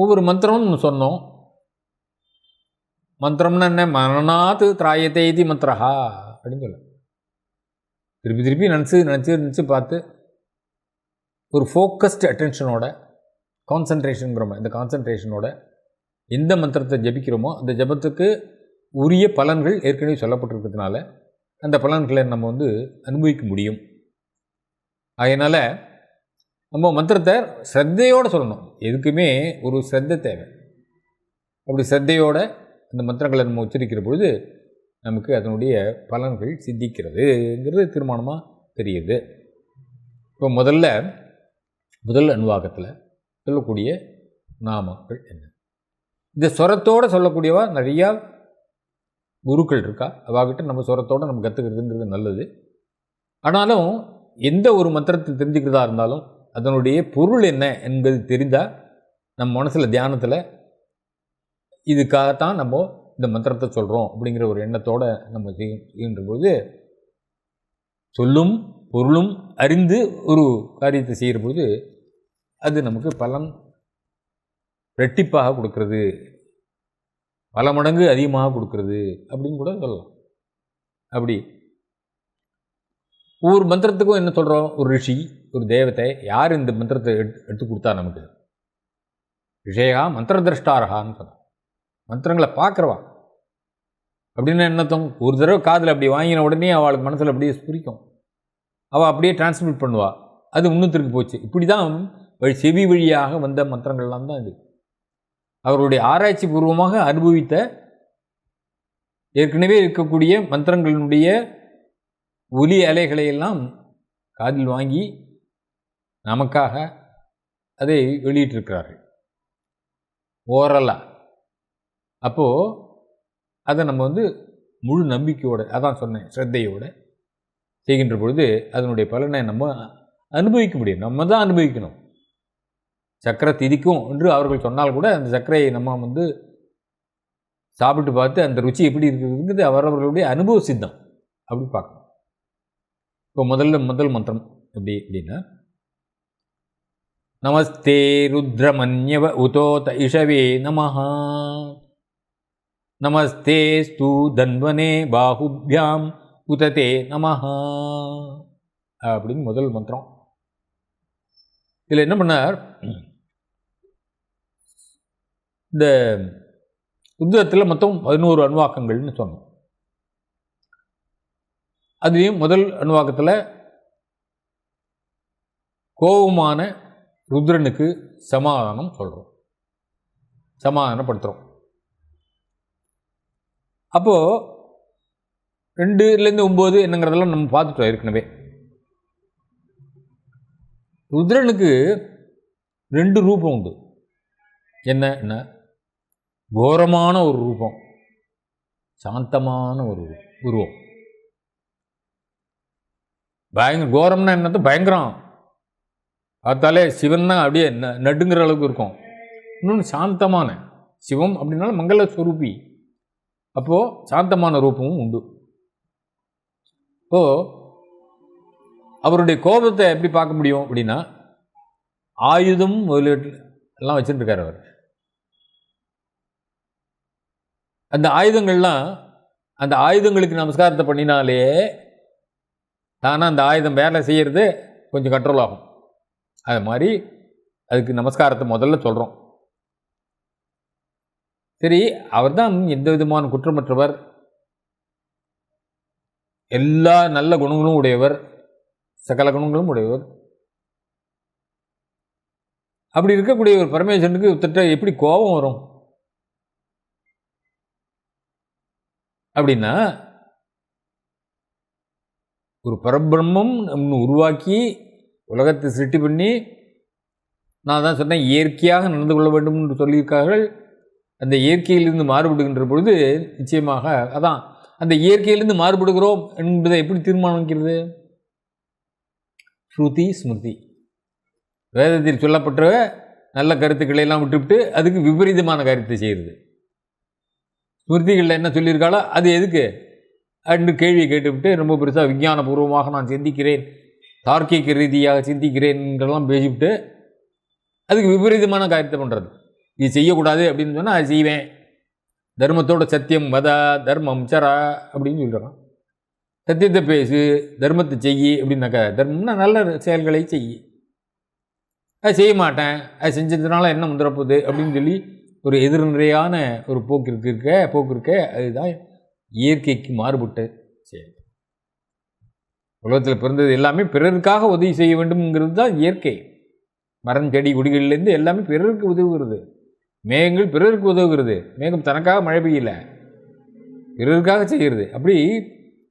ஒவ்வொரு மந்திரம்னு சொன்னோம். மந்திரம்னா என்ன? மரணாத்து திராயத்தை இது மந்திரஹா அப்படின்னு சொல்ல திருப்பி திருப்பி நினச்சி நினச்சி நினச்சி பார்த்து ஒரு ஃபோக்கஸ்டு அட்டென்ஷனோட கான்சன்ட்ரேஷனுங்கிறோம் இந்த கான்சன்ட்ரேஷனோட எந்த மந்திரத்தை ஜபிக்கிறோமோ அந்த ஜபத்துக்கு உரிய பலன்கள் ஏற்கனவே சொல்லப்பட்டிருக்கிறதுனால அந்த பலன்களை நம்ம வந்து அனுபவிக்க முடியும். அதனால் நம்ம மந்திரத்தை ஸ்ரத்தையோடு சொல்லணும். எதுக்குமே ஒரு ஸ்ரத்தை தேவை. அப்படி ஸ்ரத்தையோடு அந்த மந்திரங்களை நம்ம உச்சரிக்கிற பொழுது நமக்கு அதனுடைய பலன்கள் சித்திக்கிறதுங்கிறது தீர்மானமாக தெரியுது. இப்போ முதல்ல முதல் அணுவாகத்தில் சொல்லக்கூடிய நாமங்கள் என்ன? இந்த சுரத்தோடு சொல்லக்கூடியவா நிறையா குருக்கள் இருக்கா? அவாகிட்ட நம்ம சுரத்தோடு நம்ம கற்றுக்கிறதுங்கிறது நல்லது. ஆனாலும் எந்த ஒரு மந்திரத்தை தெரிஞ்சுக்கிறதா இருந்தாலும் அதனுடைய பொருள் என்ன என்பது தெரிந்தால் நம்ம மனசில் தியானத்தில் இதுக்காகத்தான் நம்ம இந்த மந்திரத்தை சொல்கிறோம் அப்படிங்கிற ஒரு எண்ணத்தோடு நம்ம செய்ய- செய்கின்ற பொழுது சொல்லும் பொருளும் அறிந்து ஒரு காரியத்தை செய்கிற பொழுது அது நமக்கு பலன் ரெட்டிப்பாக கொடுக்கறது. பல மடங்கு அதிகமாக கொடுக்கறது அப்படின்னு கூட சொல்லலாம். அப்படி. ஒவ்வொரு மந்திரத்துக்கும் என்ன சொல்கிறோம் ஒரு ரிஷி ஒரு தேவத்தை யார் இந்த மந்திரத்தை எடுத்து எடுத்து கொடுத்தா நமக்கு? விஷயகா மந்திரதிரஷ்டாரகான்னு சொன்னான். மந்திரங்களை பார்க்குறவா. அப்படின்னு என்னத்தம் ஒரு தடவை காதில் அப்படி வாங்கின உடனே அவளுக்கு மனசில் அப்படியே ஸ்புரிக்கும். அவள் அப்படியே டிரான்ஸ்மிட் பண்ணுவாள் அது இன்னொருத்தருக்கு போச்சு. இப்படி தான் வழி செவி வழியாக வந்த மந்திரங்கள்லாம் தான் இது. அவருடைய ஆராய்ச்சி பூர்வமாக அனுபவித்த ஏற்கனவே இருக்கக்கூடிய மந்திரங்களினுடைய ஒலி அலைகளை எல்லாம் காதில் வாங்கி நமக்காக அதை வெளியிட்டிருக்கிறார்கள். ஓரலாக அப்போது அதை நம்ம வந்து முழு நம்பிக்கையோடு அதான் சொன்னேன் ஸ்ரத்தையோடு செய்கின்ற பொழுது அதனுடைய பலனை நம்ம அனுபவிக்க முடியும். நம்ம தான் அனுபவிக்கணும். சக்கரை திதிக்கும் என்று அவர்கள் சொன்னால் கூட அந்த சர்க்கரையை நம்ம வந்து சாப்பிட்டு பார்த்து அந்த ருச்சி எப்படி இருக்குதுங்கிறது அவரவர்களுடைய அனுபவ சித்தம். அப்படி பார்க்கணும். இப்போ முதல்ல முதல் மந்திரம் எப்படி அப்படின்னா நமஸ்தே ருத்ரமன்யவ உதோத இஷவே நமஹா. நமஸ்தே ஸ்து தன்வனே பாகுபியாம் உததே நமஹா. அப்படின்னு முதல் மந்திரம். இதில் என்ன பண்ணார்? இந்த ருத்ரத்தில் மொத்தம் பதினோரு அணுவாக்கங்கள்னு சொன்னோம். அதுலேயும் முதல் அணுவாக்கத்தில் கோபமான ருத்ரனுக்கு சமாதானம் சொல்கிறோம் சமாதானப்படுத்துகிறோம் அப்போது ரெண்டுலேருந்து ஒம்பது என்னங்கிறதெல்லாம் நம்ம பார்த்துட்டோம் ஏற்கனவே. ருத்ரனுக்கு ரெண்டு ரூபம் உண்டு. என்ன என்ன? கோரமான ஒரு ரூபம். சாந்தமான ஒரு உருவம். பயங்கர கோரம்னா என்னது? பயங்கரம். பார்த்தாலே தான் அப்படியே ந- நடுங்கிற அளவுக்கு இருக்கும். இன்னொன்று சாந்தமான சிவம் அப்படின்னாலும் மங்கள சுரூபி. அப்போது சாந்தமான ரூபமும் உண்டு. இப்போது அவருடைய கோபத்தை எப்படி பார்க்க முடியும் அப்படின்னா ஆயுதம் முதலீட்டு எல்லாம் வச்சுட்டு அவர். அந்த ஆயுதங்கள்லாம் அந்த ஆயுதங்களுக்கு நமஸ்காரத்தை பண்ணினாலே தானாக அந்த ஆயுதம் வேலை செய்கிறது கொஞ்சம் கண்ட்ரோல் ஆகும். அது மாதிரி அதுக்கு நமஸ்காரத்தை முதல்ல சொல்கிறோம் சரி அவர்தான் எந்த விதமான குற்றமற்றவர்? எல்லா நல்ல குணங்களும் உடையவர் சகல குணங்களும் உடையவர். அப்படி இருக்கக்கூடிய ஒரு பரமேஸ்வரனுக்கு ஒருத்தட்ட எப்படி கோபம் வரும்? அப்படின்னா ஒரு பரபிரம்மம் நம்ம உருவாக்கி உலகத்தை சிருஷ்டி பண்ணி நான் தான் சொன்னேன் இயற்கையாக நடந்து கொள்ள வேண்டும் என்று சொல்லியிருக்கார்கள் அந்த இயற்கையிலிருந்து மாறுபடுகின்ற பொழுது நிச்சயமாக அதான் அந்த இயற்கையிலிருந்து மாறுபடுகிறோம் என்பதை எப்படி தீர்மானிக்கிறது ஸ்ருதி ஸ்மிருதி. வேதத்தில் சொல்லப்பட்ட நல்ல கருத்துக்களை எல்லாம் விட்டுவிட்டு அதுக்கு விபரீதமான கருத்தை செய்கிறது. ஸ்மிருதிகளில் என்ன சொல்லியிருக்காளோ அது எதுக்கு? அப்படின்னு கேள்வியை கேட்டுவிட்டு ரொம்ப பெருசாக விஞ்ஞானபூர்வமாக நான் சிந்திக்கிறேன். தார்க்கிக ரீதியாக சிந்திக்கிறேன் என்றெல்லாம் பேசிவிட்டு அதுக்கு விபரீதமான காரியத்தை பண்ணுறது இது செய்யக்கூடாது அப்படின்னு சொன்னால் அது செய்வேன். தர்மத்தோட சத்தியம் வத தர்மம் சரா அப்படின்னு சொல்கிறான் சத்தியத்தை பேசு தர்மத்தை செய்யி அப்படின்னாக்கா தர்மம்னா நல்ல செயல்களை செய் அது செய்ய மாட்டேன். அது செஞ்சதுனால என்ன முந்திரப்போகுது அப்படின்னு சொல்லி ஒரு எதிர்நிலையான ஒரு போக்கு இருக்க போக்கு இருக்க அதுதான் இயற்கைக்கு மாறுபட்ட செயல். உலகத்தில் பிறந்தது எல்லாமே பிறருக்காக உதவி செய்ய வேண்டும்ங்கிறது தான் இயற்கை. மரம் செடி குடிகளிலேருந்து எல்லாமே பிறருக்கு உதவுகிறது. மேகங்கள் பிறருக்கு உதவுகிறது. மேகம் தனக்காக மழை பெய்யல. பிறருக்காக செய்கிறது. அப்படி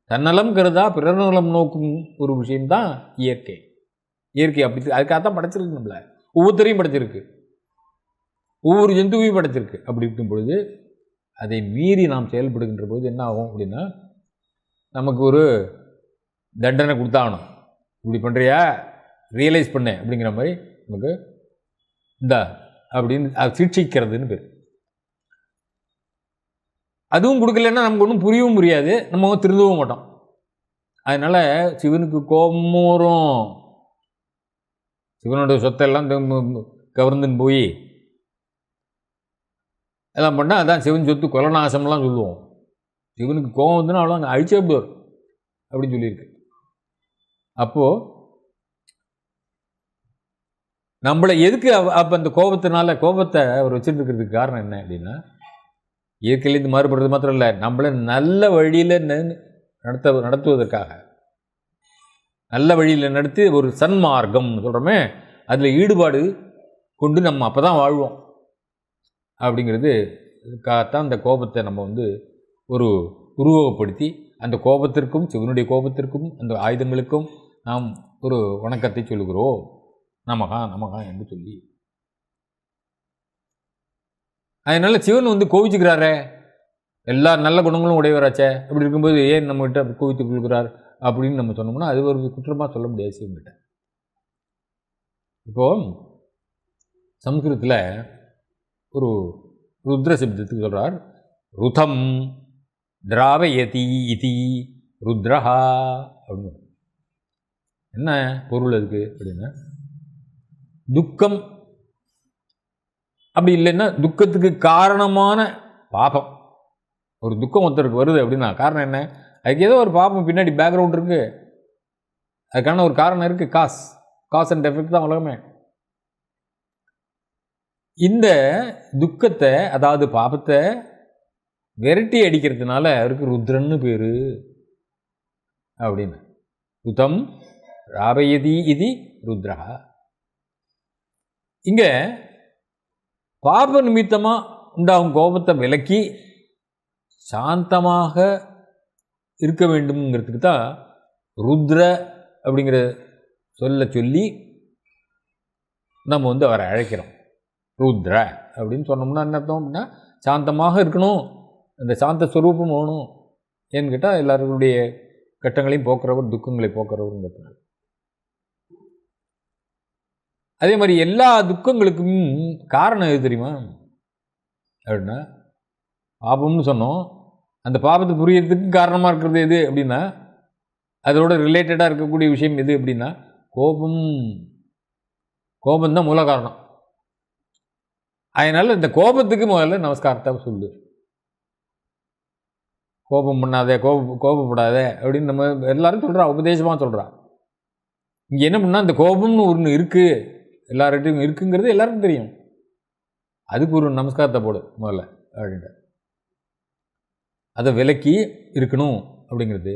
தன்னலம் கருதா பிறர் நலம் நோக்கும் ஒரு விஷயம்தான் இயற்கை. இயற்கை அப்படி அதுக்காக தான் படைச்சிருக்கு நம்மள. ஒவ்வொருத்தரையும் படைச்சிருக்கு. ஒவ்வொரு ஜந்துவையும் படைச்சிருக்கு. அப்படி இருக்கும் பொழுது அதை மீறி நாம் செயல்படுகின்ற பொழுது என்ன ஆகும் அப்படின்னா நமக்கு ஒரு தண்டனை கொடுத்தாகணும். இப்படி பண்ணுறியா ரியலைஸ் பண்ணு அப்படிங்கிற மாதிரி நமக்கு இந்த அப்படின்னு அது சிக்ஷிக்கிறதுன்னு பேர். அதுவும் கொடுக்கலன்னா நமக்கு ஒன்றும் புரியவும் புரியாது. நம்ம திருந்தவும் மாட்டோம். அதனால் சிவனுக்கு கோபமும் வரும். சிவனோட சொத்தெல்லாம் கவர்ந்துன்னு போய் எல்லாம் பண்ணால் அதான் சிவன் சொத்து கொலநாசம்லாம் சொல்லுவோம். சிவனுக்கு கோபம் வந்துன்னா அவ்வளோ அங்கே அழிச்சே அப்படின்னு சொல்லியிருக்கு. அப்போது நம்மளை எதுக்கு அப்போ அந்த கோபத்தினால கோபத்தை அவர் வச்சுட்டு இருக்கிறதுக்கு காரணம் என்ன அப்படின்னா இயற்கையிலேருந்து மாறுபடுறது மாத்திரம் இல்லை. நம்மளை நல்ல வழியில் நடத்த நடத்துவதற்காக நல்ல வழியில் நடத்தி ஒரு சன்மார்க்கம்னு சொல்கிறோமே அதில் ஈடுபாடு கொண்டு நம்ம அப்போ தான் வாழ்வோம். அப்படிங்கிறது தான் அந்த கோபத்தை நம்ம வந்து ஒரு உருவகப்படுத்தி அந்த கோபத்திற்கும் சிவனுடைய கோபத்திற்கும் அந்த ஆயுதங்களுக்கும் நாம் ஒரு வணக்கத்தை சொல்லுகிறோம். நமகா நமகா என்று சொல்லி. அதனால் சிவன் வந்து கோவிச்சுக்கிறாரே. எல்லா நல்ல குணங்களும் உடையவராச்சே. அப்படி இருக்கும்போது ஏன் நம்மகிட்ட கோவித்துக் கொள்கிறார்? அப்படின்னு நம்ம சொன்னோம்னா அது ஒரு குற்றமாக சொல்ல முடியாது சிவன்கிட்ட. இப்போது சம்ஸ்கிருதத்தில் ஒரு ருத்ர சப்தத்துக்கு சொல்கிறார் ருதம் திராவயதி இதி ருத்ரஹா அப்படின்னு. என்ன பொருள் இருக்குது அப்படின்னா துக்கம். அப்படி இல்லைன்னா துக்கத்துக்கு காரணமான பாபம். ஒரு துக்கம் ஒருத்தருக்கு வருது அப்படின்னா காரணம் என்ன? அதுக்கு ஏதோ ஒரு பாபம் பின்னாடி பேக்ரவுண்ட் இருக்குது அதுக்கான ஒரு காரணம் இருக்குது காஸ் காஸ் அண்ட் எஃபெக்ட் தான் உலகமே. இந்த துக்கத்தை அதாவது பாபத்தை விரட்டி அடிக்கிறதுனால அவருக்கு ருத்ரன்னு பேர். அப்படின்னு. ருதம் ராபயதி இது ருத்ரா இங்கே பாப நிமித்தமாக உண்டாகும் கோபத்தை விலக்கி சாந்தமாக இருக்க வேண்டும்ங்கிறதுக்கு தான் ருத்ர அப்படிங்கிற சொல்ல சொல்லி நம்ம வந்து அவரை அழைக்கிறோம். ருத்ர அப்படின்னு சொன்னோம்னா என்ன அர்த்தம் அப்படின்னா சாந்தமாக இருக்கணும். அந்த சாந்த ஸ்வரூபம் வேணும். ஏன்னு கேட்டால் எல்லாருடைய கட்டங்களையும் போக்குறவர் துக்கங்களை போக்குறவருங்கிறதுனால. அதே மாதிரி எல்லா துக்கங்களுக்கும் காரணம் எது தெரியுமா? அப்படின்னா பாபம்னு சொன்னோம். அந்த பாபத்தை புரியறதுக்கு காரணமாக இருக்கிறது எது அப்படின்னா அதோட ரிலேட்டடாக இருக்கக்கூடிய விஷயம் எது அப்படின்னா கோபம். கோபம் மூல காரணம். அதனால் இந்த கோபத்துக்கு முதல்ல நமஸ்காரத்தை சொல்லு. கோபம் பண்ணாதே கோப கோபப்படாத அப்படின்னு நம்ம எல்லாரும் சொல்கிறா உபதேசமாக சொல்கிறா இங்கே என்ன பண்ணால் அந்த கோபம்னு ஒன்று இருக்குது எல்லார்கிட்டையும் இருக்குங்கிறது எல்லாருக்கும் தெரியும். அதுக்கு ஒரு நமஸ்காரத்தை போடு முதல்ல அப்படின்ட்டு. அதை விலக்கி இருக்கணும் அப்படிங்கிறது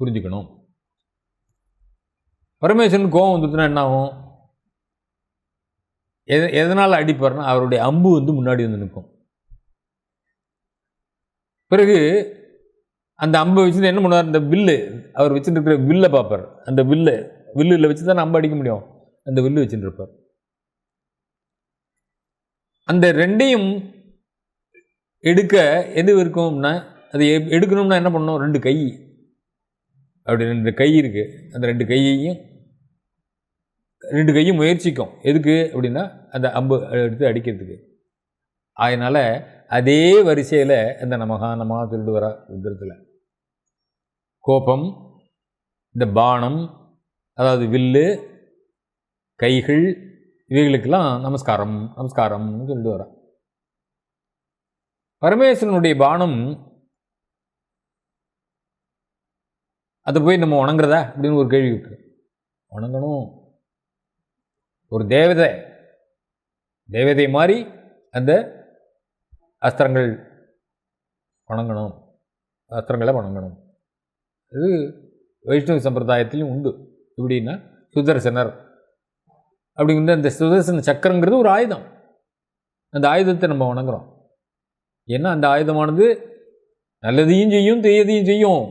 புரிஞ்சுக்கணும். பரமேஸ்வரன் கோபம் வந்துட்டுனா என்ன ஆகும் எது எதனால் அடிப்பார்னா அவருடைய அம்பு வந்து முன்னாடி வந்து நிற்கும். பிறகு அந்த அம்பை வச்சு என்ன பண்ணுவார்? இந்த வில்லு அவர் வச்சுட்டு இருக்கிற வில்லை பார்ப்பார். அந்த வில்லு வில்லில் வச்சு தான் அம்பு அடிக்க முடியும்? அந்த வில்லு வச்சுருப்பார் அந்த ரெண்டையும் எடுக்க எது இருக்கும்னா அது எடுக்கணும்னா என்ன பண்ணணும்? ரெண்டு கை. அப்படி ரெண்டு கை இருக்குது அந்த ரெண்டு கையையும் ரெண்டு கையும் முயற்சிக்கும். எதுக்கு அப்படின்னா அந்த அம்பு எடுத்து அடிக்கிறதுக்கு. அதனால் அதே வரிசையில் அந்த நமகா நமகா சொல்லிட்டு வரா ருத்ரத்தில் கோபம் இந்த பானம் அதாவது வில்லு கைகள் இவைகளுக்கெல்லாம் நமஸ்காரம் நமஸ்காரம்னு சொல்லிட்டு வர பரமேஸ்வரனுடைய பானம் அதை போய் நம்ம வணங்குறதா அப்படின்னு ஒரு கேள்வி இருக்கு. வணங்கணும். ஒரு தேவதை தேவதை மாதிரி அந்த அஸ்திரங்கள் வணங்கணும். அஸ்திரங்களை வணங்கணும். இது வைஷ்ணவ சம்பிரதாயத்திலும் உண்டு. எப்படின்னா சுதர்சனர் அப்படிங்கிற அந்த சுதர்சன சக்கரங்கிறது ஒரு ஆயுதம். அந்த ஆயுதத்தை நம்ம வணங்குறோம். ஏன்னா அந்த ஆயுதமானது நல்லதையும் செய்யும் தீயதையும் செய்யும்.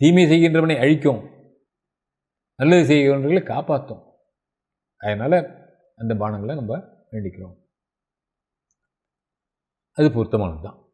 தீமை செய்கின்றவனை அழிக்கும். நல்லது செய்கின்றவர்களை காப்பாற்றும் அதனால் அந்த பானங்களை நம்ம வேண்டிக்கிறோம். அது பொருத்தமானது தான்